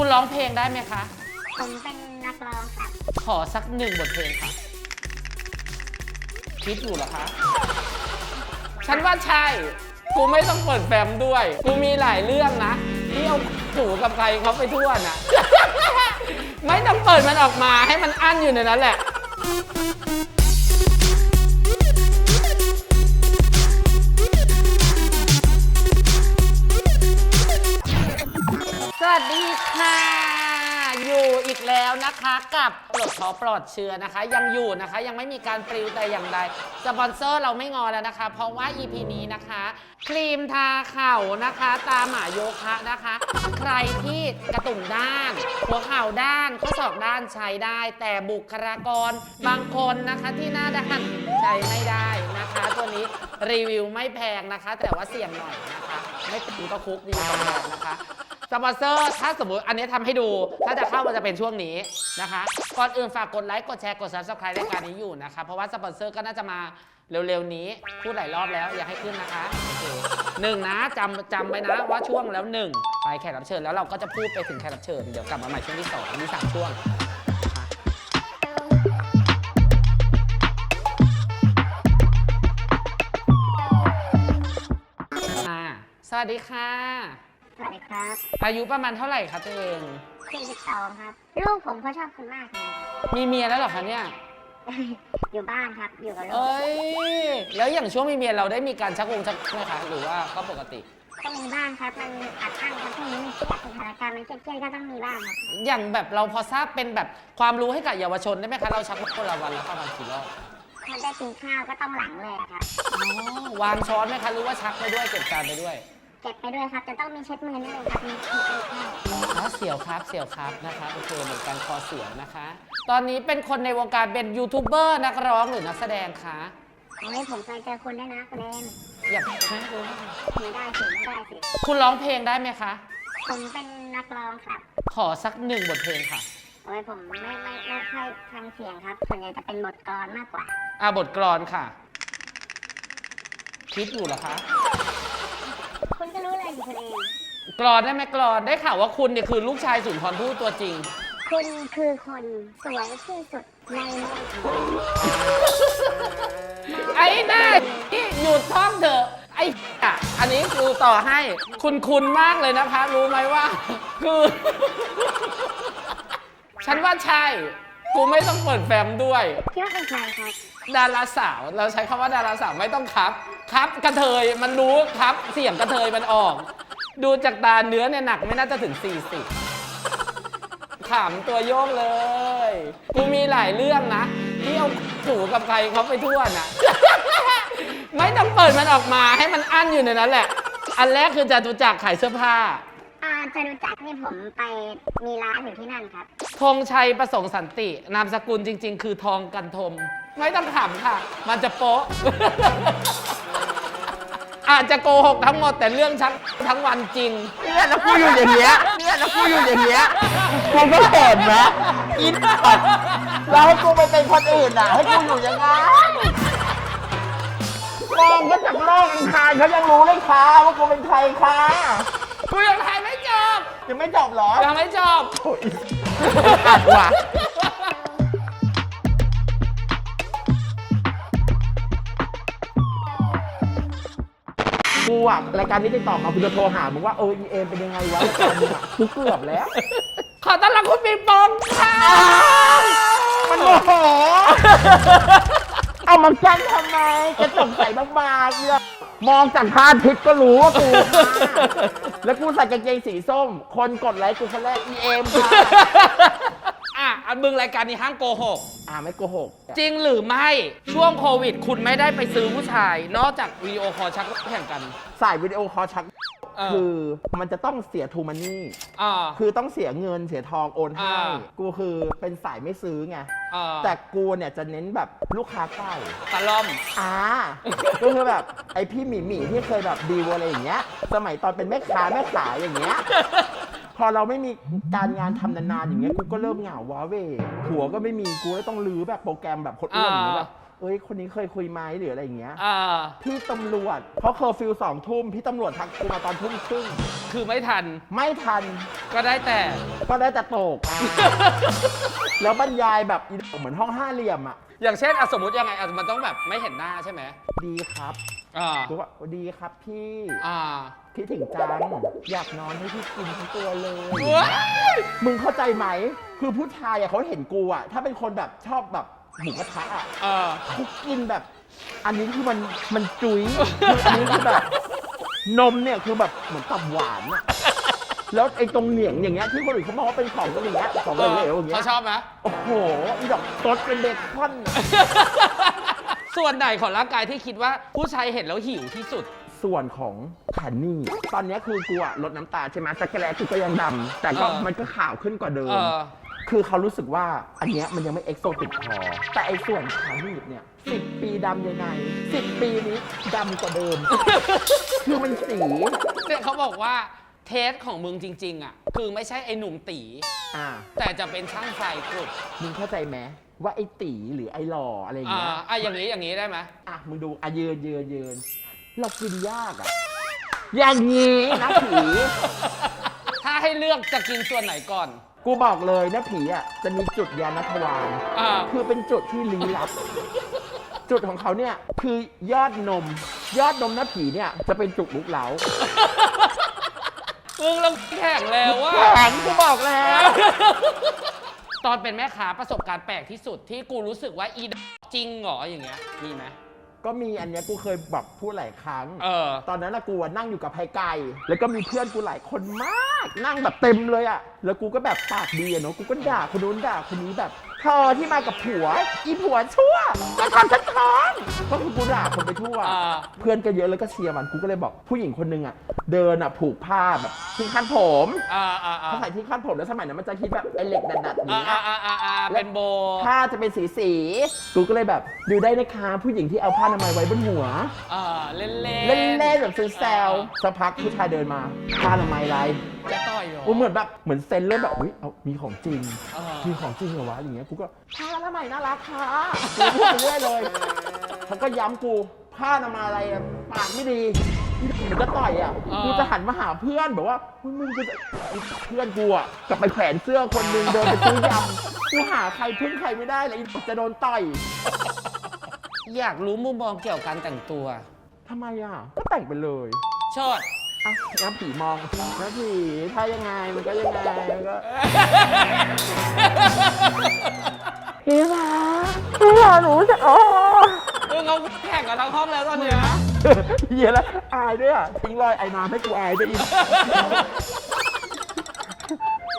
คุณร้องเพลงได้ไหมคะ ผมเป็นนักร้องครับ ขอสักหนึ่งบทเพลงค่ะ คิดอยู่เหรอคะ ฉันว่าใช่ กูไม่ต้องเปิดแฟมด้วย กูมีหลายเรื่องนะที่เอาถูกับใครเขาไปทั่วน่ะไม่ต้องเปิดมันออกมาให้มันอั้นอยู่ในนั้นแหละ ค่ะ อยู่อีกแล้วนะคะกับปลดขอปลอดเชื้อนะคะ ยังอยู่นะคะยังไม่มีการปลิวแต่อย่างใดสปอนเซอร์เราไม่งอแล้วนะคะ เพราะว่า EP นี้นะคะ ครีมทาเข่านะคะ ตาหมาโยคะนะคะ ใครที่กระตุ่มด้าน หัวเข่าด้านข้อศอกด้านใช้ได้ แต่บุคลากรบางคนนะคะที่หน้าด้านใช้ไม่ได้นะคะตัวนี้รีวิวไม่แพงนะคะ แต่ว่าเสี่ยงหน่อยนะคะ ไม่ถึงก็คุกดีกว่าแพงนะคะ สปอนเซอร์ถ้าสมมติอันนี้ทำให้ดู ถ้าจะเข้ามันจะเป็นช่วงนี้นะคะ ก่อนอื่นฝากกดไลค์กดแชร์กด subscribe รายการนี้อยู่นะคะ เพราะว่าสปอนเซอร์ก็น่าจะมาเร็วๆนี้ พูดหลายรอบแล้วอย่าให้ขึ้นนะคะโอเคหนึ่งนะจำจำไว้นะว่าช่วงแล้วหนึ่งไปแขกรับเชิญแล้วเราก็จะพูดไปถึงแขกรับเชิญเดี๋ยวกลับมาใหม่ช่วงที่สองมีสามช่วงอ่าสวัสดีค่ะ สวัสดีครับอายุประมาณเท่าไหร่คะตัวเอง 42ครับ ลูกผมเขาชอบคุณมากเลยมีเมียแล้วเหรอคะเนี่ย อยู่บ้านครับ อยู่กับลูกเอ้ย แล้วอย่างช่วงมีเมียเราได้มีการชักวงชักไหมคะหรือว่าก็ปกติ ก็มีบ้างครับ มันอัดอั้นครับช่วงนี้มันเครียดสถานการณ์มันเครียดๆก็ต้องมีบ้างครับ อย่างแบบเราพอทราบเป็นแบบความรู้ให้กับเยาวชนได้ไหมคะเราชักคนละวันละประมาณกี่รอบถ้าได้กินข้าวก็ต้องหลังเลยอะครับ อ๋อวางช้อนไหมคะหรือว่าชักไปด้วยเก็บจานไปด้วย เก็บไปด้วยครับ จะต้องมีเช็ดมือนี่เลยครับมีขีดเลยข้าวอ๋อเสียวครับเสียวครับนะคะโอเคเหมือนกันคอเสียวนะคะ ตอนนี้เป็นคนในวงการเป็นยูทูบเบอร์นักร้องหรือนักแสดงคะโอ้ยผมเคยเจอคุณด้วยนะคุณเอ็มอยากให้รู้ไหมไม่ได้สิไม่ได้สิคุณร้องเพลงได้ไหมคะ ผมเป็นนักร้องครับ ขอสักหนึ่งบทเพลงค่ะโอ้ยผมไม่ไม่ไม่ค่อยทางเสียงครับส่วนใหญ่จะเป็นบทกลอนมากกว่า อ่าบทกลอนค่ะ คิดอยู่เหรอคะ คุณก็รู้เลยสิคุณเอ็มกรอนได้ไหมกรอนได้ข่าวว่าคุณเนี่ยคือลูกชายสุนทรภู่ตัวจริง คุณคือคนสวยที่สุดในโลกไอ้หน้าที่หยุดท่องเถอะไอ้อะอันนี้กูต่อให้คุณคุณมากเลยนะคะรู้ไหมว่า คือ ฉันว่าใช่ กูไม่ต้องเปิดแฟมด้วย คิดว่าเป็นใครครับ ดาราสาวเราใช้คำว่าดาราสาวไม่ต้องครับ ครับกระเทยมันรู้ครับ เสียงกระเทยมันออก ดูจากตาเนื้อเนี่ยหนักไม่น่าจะถึง 40ขำตัวโยกเลย กูมีหลายเรื่องนะ ที่เอาถูกับใครเขาไปทั่วน่ะไม่ต้องเปิดมันออกมาให้มันอั้นอยู่ในนั้นแหละ อันแรกคือจตุจักรขายเสื้อผ้าอ่าจะรู้จักนี่ผมไปมีร้านอยู่ที่นั่นครับธงชัยประสงค์สันติ นามสกุลจริง ๆ คือทองกันทม ไม่ต้องขำค่ะ มันจะโป๊ะ อาจจะโกหกทั้งหมดแต่เรื่องชักทั้งวันจริง เนี่ยแล้วกูอยู่อย่างเงี้ยเนี่ยแล้วกูอยู่อย่างเงี้ยกูก็เห็นนะอินแล้วให้กูไปเป็นคนอื่นอะ ให้กูอยู่ยังไงมองก็จากโลกอังคารเขายังรู้เลยค่ะว่ากูเป็นใครค่ะ กูยังถ่ายไม่จบยังไม่จบเหรอ ยังไม่จบโอ้ยอัดว่ะ กูอะรายการนี้ติดต่อมากูจะโทรหามึงว่าเอออีเอ็มเป็นยังไงวะรายการมึงอะกูเกือบแล้ว ขอต้อนรับคุณปิงปองค่ะมันโมโหเอามากั้นทำไมกระจกใส่บางๆเนี่ยมองจากพระอาทิตย์ก็รู้ว่ากูค่ะแล้วกูใส่กางเกงสีส้ม คนกดไลค์กูคนแรก EM ค่ะอะ อันมึงรายการนี้ห้างโกหก อ่าไม่โกหกจริงหรือไม่ช่วงโควิด คุณไม่ได้ไปซื้อผู้ชาย นอกจากวิดีโอคอลชักแข่งกัน สายวิดีโอคอลชัก เออ คือมันจะต้องเสียทูมันนี่ อ่า คือต้องเสียเงินเสียทองโอนให้ อ่า กูคือเป็นสายไม่ซื้อไง อ่าแต่กูเนี่ยจะเน้นแบบลูกค้าเก่า ตะล่อม อ่า ก็คือแบบไอพี่หมีหมีที่เคยแบบดีลอะไรอย่างเงี้ย สมัยตอนเป็นแม่ค้าแม่ขายอย่างเงี้ย พอเราไม่มีการงานทำนานๆอย่างเงี้ยกูก็เริ่มเหงาว้าเหวหัวก็ไม่มีกูก็ต้องรื้อแบบโปรแกรมแบบคนอ้วนอย่างเงี้ยแบบเอ้ยคนนี้เคยคุยไหมหรืออะไรอย่างเงี้ย อ่า พี่ตำรวจเขาเคอร์ฟิวสองทุ่มพี่ตำรวจทักกูมาตอนทุ่มครึ่งคือไม่ทันไม่ทันก็ได้แต่ ก็ได้แต่ตก แล้วบรรยายแบบอีดอกเหมือนห้องห้าเหลี่ยมอะ อย่างเช่นอะสมมติยังไงอะมันต้องแบบไม่เห็นหน้าใช่ไหมดีครับอ่า กูว่าดีครับพี่ อ่า คิดถึงจัง อยากนอนให้พี่กินทั้งตัวเลยว้ายมึงเข้าใจไหม คือผู้ชายอะเขาเห็นกูอะถ้าเป็นคนแบบชอบแบบหมูกระทะอะเออ เขากินแบบ อันนี้คือมันมันจุ๋ยคืออันนี้คือแบบ นมเนี่ยคือแบบเหมือนตับหวานอะแล้วไอ้ตรงเหนียงอย่างเงี้ยที่คนอื่นเขามองว่าเป็นของอย่างเงี้ยของเหลวๆอย่างเงี้เขายชอบไหม โอ้โหอีดอกซดเป็นเบคอนอะส่วนไหนของร่างกายที่คิดว่าผู้ชายเห็นแล้วหิวที่สุด ส่วนของขานี่ ตอนเนี้ยคือกูอะลดน้ำตาลใช่ไหมสกแลกูก็ยังดำแต่ก็เออมันก็ขาวขึ้นกว่าเดิเอมอคือเขารู้สึกว่าอันเนี้ยมันยังไม่เอ็กโซติกพอแต่ไอ้ส่วนขาหนีบเนี่ยสิบปีดำยังไงสิบปีนี้ดำกว่าเดิม คือมันสีเนี่ยเขาบอกว่าเทสของมึงจริง ๆ อะ คือไม่ใช่ไอ้หนุ่มตี อ่า แต่จะเป็นช่างไฟกรุบมึงเข้าใจไหมว่าไอ้ตีหรือไอ้หล่ออะไรอย่างอ่าเงี้ย อะอย่างนี้อย่างนี้ได้ไหม อะ มึงดูอะยืนยืนยืน เรากินยากอะ อย่างนี้นะผี ถ้าให้เลือกจะกินส่วนไหนก่อน กูบอกเลยนะผีอะจะมีจุดยานัทวานอ่า คือเป็นจุดที่ลี้ลับ จุดของเขาเนี่ยคือยอดนม ยอดนมหน้าผีเนี่ยจะเป็นจุกลุกเหลามึงเราแข่งแล้วว่า แข็งกูบอกแล้ว ตอนเป็นแม่ค้าประสบการณ์แปลกที่สุดที่กูรู้สึกว่าอีดจริงเหรออย่างเงี้ยมีไหม ก็มีอันเนี้ยกูเคยแบบพูดหลายครั้ง เออ ตอนนั้นนะกูอะนั่งอยู่กับไพไก่ แล้วก็มีเพื่อนกูหลายคนมาก นั่งแบบเต็มเลยอะแล้วกูก็แบบปากดีอะเนาะ กูก็ด่าคนนู้นด่าคนนี้แบบ เธอที่มากับผัว อีผัวชั่วมาทำฉันท้องก็คือกูด่าคนไปทั่ว อ่า เพื่อนก็เยอะแล้วก็เชียร์มันกูก็เลยบอกผู้หญิงคนหนึงอะเดินอะผูกผ้าแบบที่ขั้นผมอ่าอ่าอ่าเขาใส่ที่ขั้นผมแล้วสมัยนั้นมันจะคิดแบบไอ้เหล็กดัดๆอย่างอ่าเงี้อ่ายอ่าอ่าอ่าเป็นโบ ผ้าจะเป็นสีสีๆกูก็เลยแบบดูได้นะคะผู้หญิงที่เอาผ้าอนามัยไว้บนหัว อ่าเล่นเล่นเล่นเล่นๆแบบแซวๆสักพักผู้ชายเดินมาผ้าอนามัยอะไร จะต่อยเหรอกูเหมือนแบบเหมือนเซนเริ่มแบบอุ้ยเอามีของจริง เออ มีของจริงเหรอวะอย่างเงี้ยกูก็ผ้าอนามัยน่ารักค่ะกูพูดไปเรื่อยเลยเขาก็ย้ำกูผ้าอนามัยอะไรอะปากไม่ดีมันก็ต่อยอะกูจะหันมาหาเพื่อนแบบว่ามึงมึงกูจะเพื่อนกูอะกลับไปแขวนเสื้อคนหนึงเดินไปซื้อยำกูหาใครพึ่งใครไม่ได้เลยจะโดนต่อยอยากรู้มุมมองเกี่ยวกับการแต่งตัวทำไมอะก็แต่งไปเลย ชอด อะน้ำผีมองน้ำผีถ้ายังไงมันก็ยังไงมันก็พี่หมาพี่หมาหนูจะอ๋อเออเขาแข่งกับทั้งห้องแล้วตอนเนี้ยเหี้ยแล้วอายด้วยอะทิ้งรอยไอ้น้ำให้กูอายด้วยอีก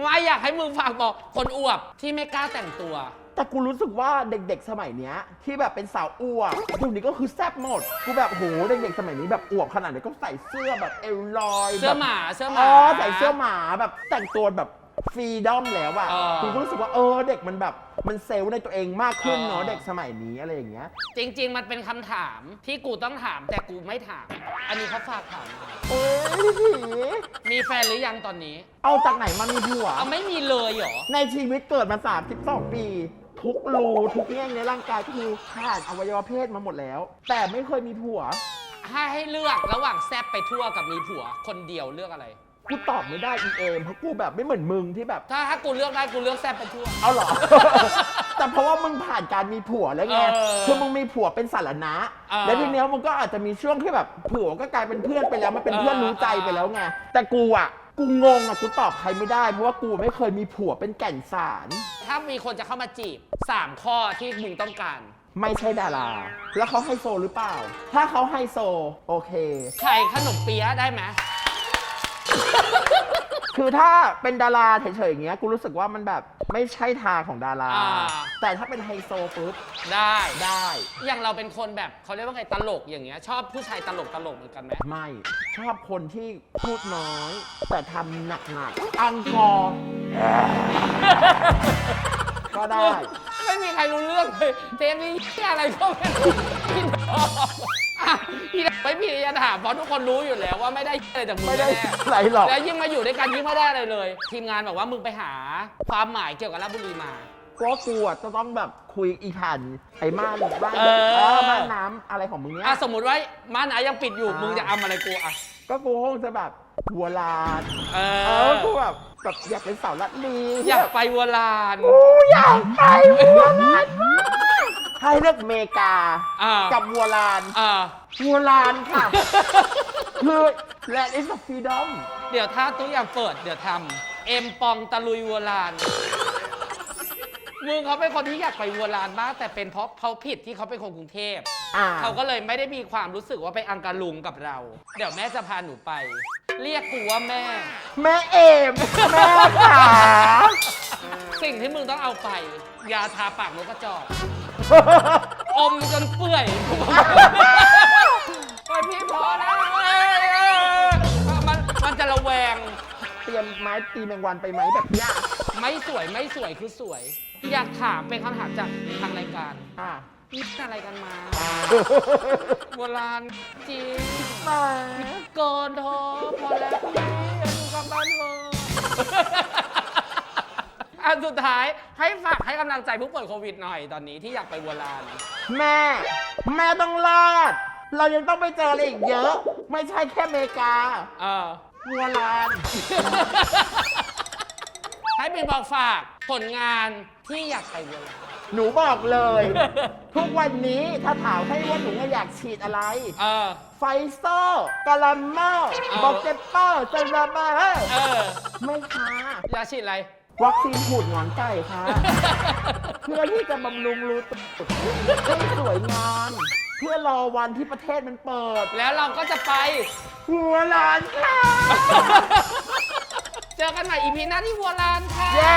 ไม่อยากให้มึงฝากบอกคนอวบที่ไม่กล้าแต่งตัว แต่กูรู้สึกว่าเด็กๆ สมัยเนี้ย ที่แบบเป็นสาวอ้วกพวกนี้ก็คือแซ่บหมด กูแบบโหเด็กๆ สมัยนี้แบบอวบขนาดนี้ก็ใส่เสื้อแบบเอวลอยเสื้อแบบหมาเสื้อหอ๋มาอใส่เสื้อหมาแบบแต่งตัวแบบฟรีดอมแล้วอะเออ กูก็รู้สึกว่าเออเด็กมันแบบมันเซลล์ในตัวเองมากขึ้นเนาะเออเด็กสมัยนี้อะไรอย่างเงี้ย จริง ๆ มันเป็นคำถามที่กูต้องถามแต่กูไม่ถาม อันนี้เขาฝากถามมาโอ้ยพี่ผีมีแฟนหรือยังตอนนี้เอาจากไหนมามีผัว เอาไม่มีเลยเหรอ ในชีวิตเกิดมา 32 ปี ทุกรูทุกแง่งในร่างกายก็คือผ่านอวัยวะเพศมาหมดแล้ว แต่ไม่เคยมีผัว ถ้าให้เลือกระหว่างแซบไปทั่วกับมีผัว คนเดียวเลือกอะไร กูตอบไม่ได้อีเอมเพราะกูแบบไม่เหมือนมึงที่แบบ ถ้าถ้ากูเลือกได้กูเลือกแซบไปทั่ว เอาเหรอ แต่เพราะว่ามึงผ่านการมีผัวแล้วไง เออคือมึงมีผัวเป็นสารณะ เออแล้วทีเนี้ยมึงก็อาจจะมีช่วงที่แบบผัวก็กลายเป็นเพื่อนไปแล้วมันเป็นเออเพื่อนรู้ใจไปแล้วไง แต่กูอะ กูงงอะกูตอบใครไม่ได้ เพราะว่ากูไม่เคยมีผัวเป็นแก่นสาร ถ้ามีคนจะเข้ามาจีบ 3 ข้อที่มึงต้องการ ไม่ใช่ดารา แล้วเขาไฮโซหรือเปล่า ถ้าเขาไฮโซ โอเค ใครขนมเปี๊ยะได้ไหม คือถ้าเป็นดาราเฉยๆอย่างเงี้ยกูรู้สึกว่ามันแบบไม่ใช่ทางของดารา อ่า แต่ถ้าเป็นไฮโซปุ๊บได้ ได้อย่างเราเป็นคนแบบเขาเรียกว่าไงตลกอย่างเงี้ยชอบผู้ชายตลกตลกเหมือนกันไหมไม่ชอบคนที่พูดน้อย แต่ทำหนักๆอังคอร์ก็ได้ ไม่มีใครรู้เรื่องเลยเทปนี้เหี้ยอะไรก็ไม่รู้พี่น้องอะ พี่น้องไม่พี่จะถามเพราะทุกคนรู้อยู่แล้วว่าไม่ได้เหี้ยอะไรจากมึงไม่ได้แน่อะไรหรอกแล้วยิ่งมาอยู่ด้วยกันยิ่งไม่ได้อะไรเลย ทีมงานบอกว่ามึงไปหาความหมายเกี่ยวกับราชบุรีมาก็กูอะจะต้องแบบคุยอีผ่านไอ้ม่านบ้านเออ เออม่านน้ำอะไรของมึงเนี้ยอะสมมติว่าม้าหนายังปิดอยู่อ่ามึ มึงจะเอาอะไรกูอะก็กูคงจะแบบวัวลานเอเอออกูแบบแบบอยากเป็นสาวรัดลีอยากไปวัวลาน กูอยากไปวัวลานมาก ให้เลือกอเมริกา อ่ากับวัวลานอ่า วัวลานค่ะ คือแลนด์อิสฟรีดอมเดี๋ยวถ้าทุกอย่างเปิดเดี๋ยวทำเอ็มปองตะลุยวัวลานมึงเขาเป็นคนที่อยากไปวัวลานบ้างแต่เป็นเพราะเขาผิดที่เขาเป็นคนกรุงเทพ อ่า เขาก็เลยไม่ได้มีความรู้สึกว่าไปอังการุงกับเรา เดี๋ยวแม่จะพาหนูไป เรียกกูว่าแม่ แม่เอมแม่ขาสิ่งที่มึงต้องเอาไป ยาทาปากนกกระจอก อมจนเปื่อยโอ้ยพี่พอแล้วมันมันจะระแวง เตรียมไม้ตีแมงวันไปไหมแบบยากไม่สวยไม่สวยคือสวย อยากถามเป็นคำถามจากทางรายการอ่านี่อะไรกันมาโบราณจริงมาเกินเธอพอแล้วพี่อยู่กับบ้านเธอ อันสุดท้ายให้ฝากให้กำลังใจผู้ป่วยโควิดหน่อยตอนนี้ที่อยากไปวัวลาน แม่ แม่ต้องรอด เรายังต้องไปเจออะไรอีกเยอะ ไม่ใช่แค่อเมริกาเออ วัวลาน ให้เป็นบอกฝากผลงานที่อยากไปวัวลาน หนูบอกเลย ทุกวันนี้ถ้าถามให้ว่าหนูอยากฉีดอะไร เออ ไฟเซอร์กาลาเมอร์เออบอกเจปเปอร์เจนาเบอร์เออ ไม่ค่ะอยากฉีดอะไร วัคซีนหูดหงอนไก่ค่ะ เพื่อที่จะบำรุงรูตุดให้สวยงามเพื่อรอวันที่ประเทศมันเปิด แล้วเราก็จะไป หัวหลานค่ะ เจอกันใหม่อีพีหน้าที่วัวลานค่ะ เย้